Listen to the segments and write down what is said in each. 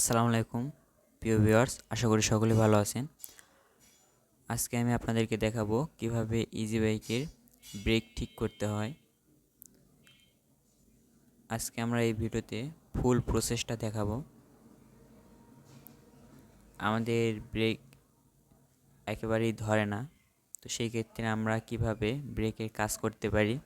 আসসালামু আলাইকুম, প্রিয় ভিউয়ার্স, আশা করি সকলে ভালো আছেন। আজকে আমি আপনাদেরকে দেখাবো কীভাবে ইজি বাইকের ব্রেক ঠিক করতে হয়। আজকে আমরা এই ভিডিওতে ফুল প্রসেসটা দেখাবো। আমাদের ব্রেক একেবারেই ধরে না, তো সেই ক্ষেত্রে আমরা কীভাবে ব্রেকের কাজ করতে পারি?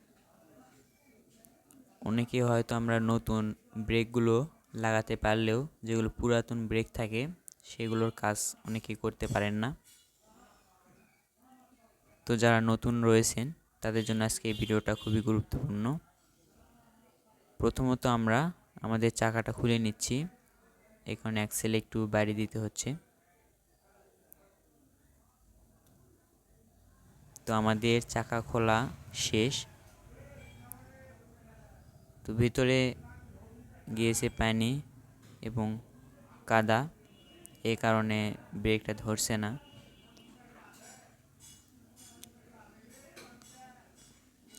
অনেকেই হয়তো আমরা নতুন ব্রেকগুলো লাগাতে পারলেও যেগুলো পুরাতন ব্রেক থাকে, সেগুলোর কাজ অনেকেই করতে পারেন না। তো যারা নতুন রয়েছেন, তাদের জন্য আজকে এই ভিডিওটা খুবই গুরুত্বপূর্ণ। প্রথমত আমরা আমাদের চাকাটা খুলে নিচ্ছি। এখানে অ্যাক্সেল একটু বাইরে দিতে হচ্ছে। তো আমাদের চাকা খোলা শেষ। তো ভিতরে গিয়েছে পানি এবং কাদা, এ কারণে ব্রেকটা ধরছে না।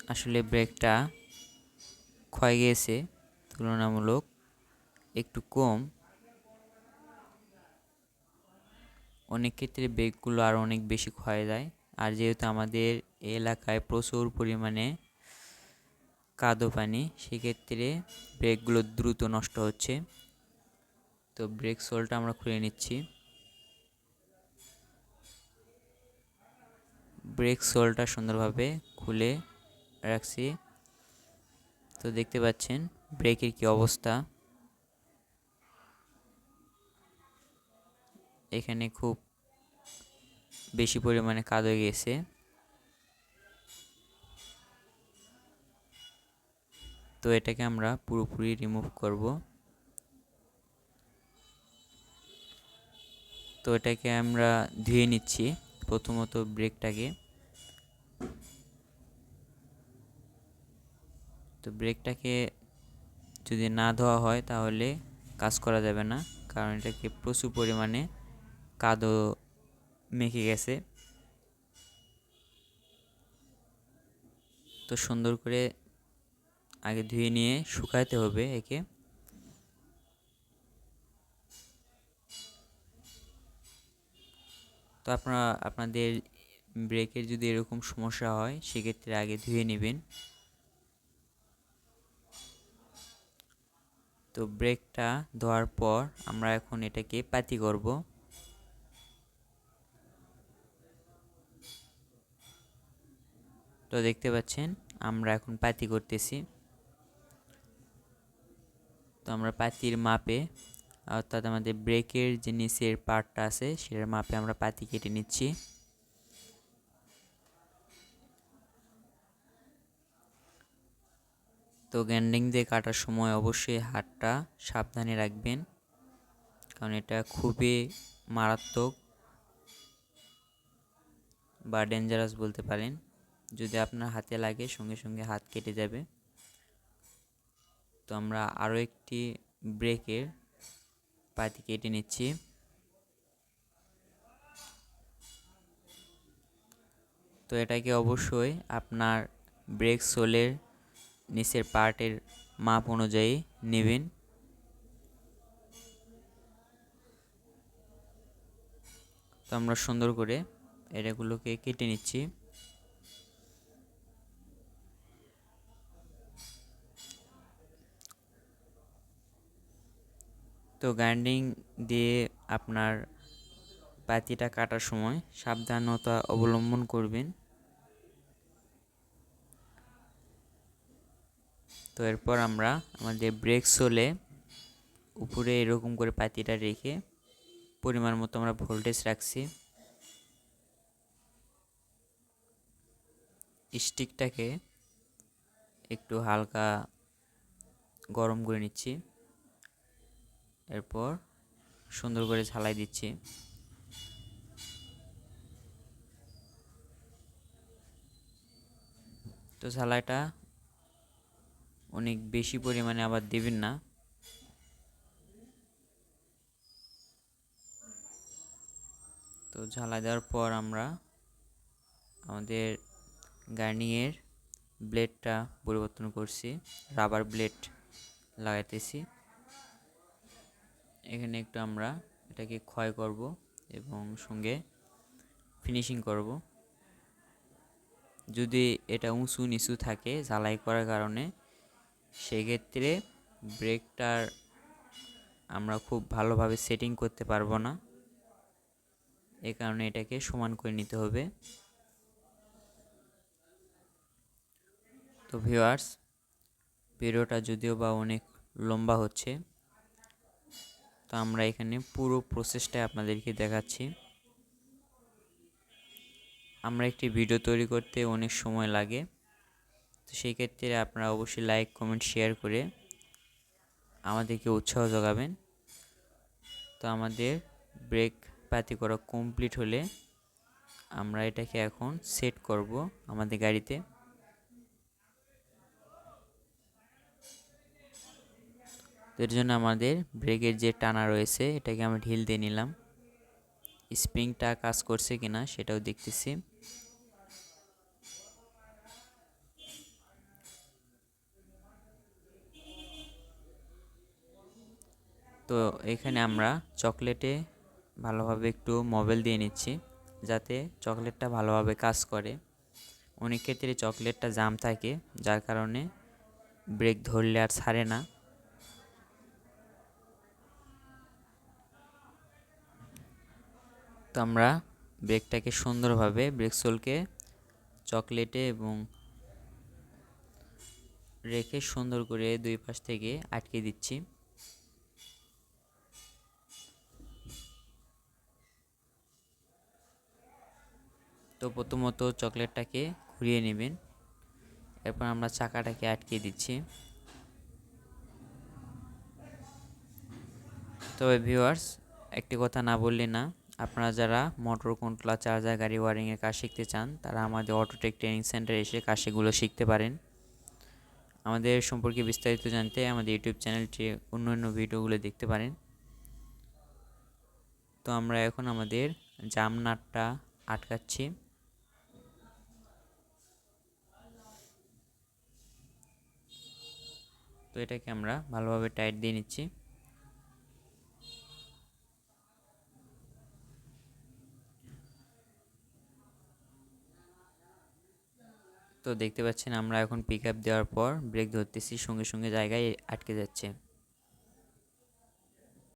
আসলে ব্রেকটা ক্ষয় গিয়েছে, তুলনামূলক একটু কম। অনেক ক্ষেত্রে ব্রেকগুলো আরও অনেক বেশি ক্ষয় যায়। আর যেহেতু আমাদের এলাকায় প্রচুর পরিমাণে কাদো পানি, সেক্ষেত্রে ব্রেকগুলো দ্রুত নষ্ট হচ্ছে। তো ব্রেক সোলটা আমরা খুলে নিচ্ছি। ব্রেক সোলটা সুন্দরভাবে খুলে রাখছি। তো দেখতে পাচ্ছেন ব্রেকের কি অবস্থা। এখানে খুব বেশি পরিমাণে কাদো গেছে। তো এটাকে আমরা পুরোপুরি রিমুভ করব। তো এটাকে আমরা ধুয়ে নিচ্ছি প্রথমত ব্রেকটাকে। তো ব্রেকটাকে যদি না ধোয়া হয় তাহলে কাজ করা যাবে না, কারণ এটাকে প্রচুর পরিমাণে কাদো মেখে গেছে। তো সুন্দর করে আগে ধুয়ে নিয়ে শুকাইতে হবে একে। তো আপনারা, আপনাদের ব্রেকের যদি এরকম সমস্যা হয়, সেক্ষেত্রে আগে ধুয়ে নেবেন। তো ব্রেকটা ধোয়ার পর আমরা এখন এটাকে পাতি করব। তো দেখতে পাচ্ছেন, আমরা এখন পাতি করতেছি। তো আমরা পাতির মাপে, অর্থাৎ আমাদের ব্রেকের যে নিচের পার্টটা আছে, সেটার মাপে আমরা পাতি কেটে নিচ্ছি। তো গ্যান্ডিং দিয়ে কাটার সময় অবশ্যই হাতটা সাবধানে রাখবেন, কারণ এটা খুবই মারাত্মক বা ডেঞ্জারাস বলতে পারেন। যদি আপনার হাতে লাগে, সঙ্গে সঙ্গে হাত কেটে যাবে। তো আমরা আরও একটি ব্রেকের পাতি কেটে নিচ্ছি। তো এটাকে অবশ্যই আপনার ব্রেক সোলের নিচের পার্টের মাপ অনুযায়ী নেবেন। তো আমরা সুন্দর করে এটাগুলোকে কেটে নিচ্ছি। তো গ্রাইন্ডিং দিয়ে আপনার পাতিটা কাটার সময় সাবধানতা অবলম্বন করবেন। তো এরপর আমরা আমাদের ব্রেক সোলে উপরে এরকম করে পাতিটা রেখে পরিমাণ মতো আমরা ভোল্টেজ রাখছি। স্টিকটাকে একটু হালকা গরম করে নিচ্ছি। এরপর সুন্দর করে ঝালাই দিচ্ছি। তো ঝালাইটা অনেক বেশি পরিমাণে আবার দেবেন না। তো ঝালাই দেওয়ার পর আমরা আমাদের গার্নিংয়ের ব্লেডটা পরিবর্তন করছি, রাবার ব্লেড লাগাইতেছি। এখানে একটু আমরা এটাকে ক্ষয় করব এবং সঙ্গে ফিনিশিং করব। যদি এটা উঁচু নিচু থাকে ঝালাই করার কারণে, সেক্ষেত্রে ব্রেকটার আমরা খুব ভালোভাবে সেটিং করতে পারব না। এ কারণে এটাকে সমান করে নিতে হবে। তো ভিউয়ার্স ভিডিওটা যদিও বা অনেক লম্বা হচ্ছে আমরা এখানে পুরো প্রসেসটাই আপনাদেরকে দেখাচ্ছি। আমরা একটি ভিডিও তৈরি করতে অনেক সময় লাগে। তো সেই ক্ষেত্রে আপনারা অবশ্যই লাইক কমেন্ট শেয়ার করে আমাদেরকে উৎসাহ যোগাবেন। তো আমাদের ব্রেক পাতি করা কমপ্লিট হলে আমরা এটাকে এখন সেট করব আমাদের গাড়িতে। এর জন্য আমাদের ব্রেকের যে টানা রয়েছে, এটাকে আমরা ঢিল দিয়ে নিলাম। স্প্রিংটা কাজ করছে কিনা সেটাও দেখতেছি। তো এখানে আমরা চকলেটে ভালোভাবে একটু মোবাইল দিয়ে নিচ্ছি, যাতে চকলেটটা ভালোভাবে কাজ করে। অনেক ক্ষেত্রে চকলেটটা জাম থাকে, যার কারণে ব্রেক ধরলে আর ছাড়ে না। তো আমরা ব্রেকটাকে সুন্দরভাবে ব্রেক সোলকে চকলেটে এবং রেখে সুন্দর করে দুই পাশ থেকে আটকে দিচ্ছি। তো প্রথমত চকলেটটাকে ঘুরিয়ে নেবেন। এরপর আমরা চাকাটাকে আটকে দিচ্ছি। তবে ভিউয়ার্স, একটি কথা না বললে না। আপনারা যারা মোটর কন্ট্রোলার চার্জার, গাড়ি ওয়ারিংয়ের কাজ শিখতে চান, তারা আমাদের অটোটেক ট্রেনিং সেন্টারে এসে কাজ সেগুলো শিখতে পারেন। আমাদের সম্পর্কে বিস্তারিত জানতে আমাদের ইউটিউব চ্যানেলটি অন্য অন্য ভিডিওগুলো দেখতে পারেন। তো আমরা এখন আমাদের জাম নাটটা আটকাচ্ছি। তো এটাকে আমরা ভালোভাবে টাইট দিয়ে নিচ্ছি। তো দেখতে পাচ্ছেন আমরা এখন পিক আপ দেওয়ার পর ব্রেক ধরতেছি, সঙ্গে সঙ্গে জায়গায় আটকে যাচ্ছে।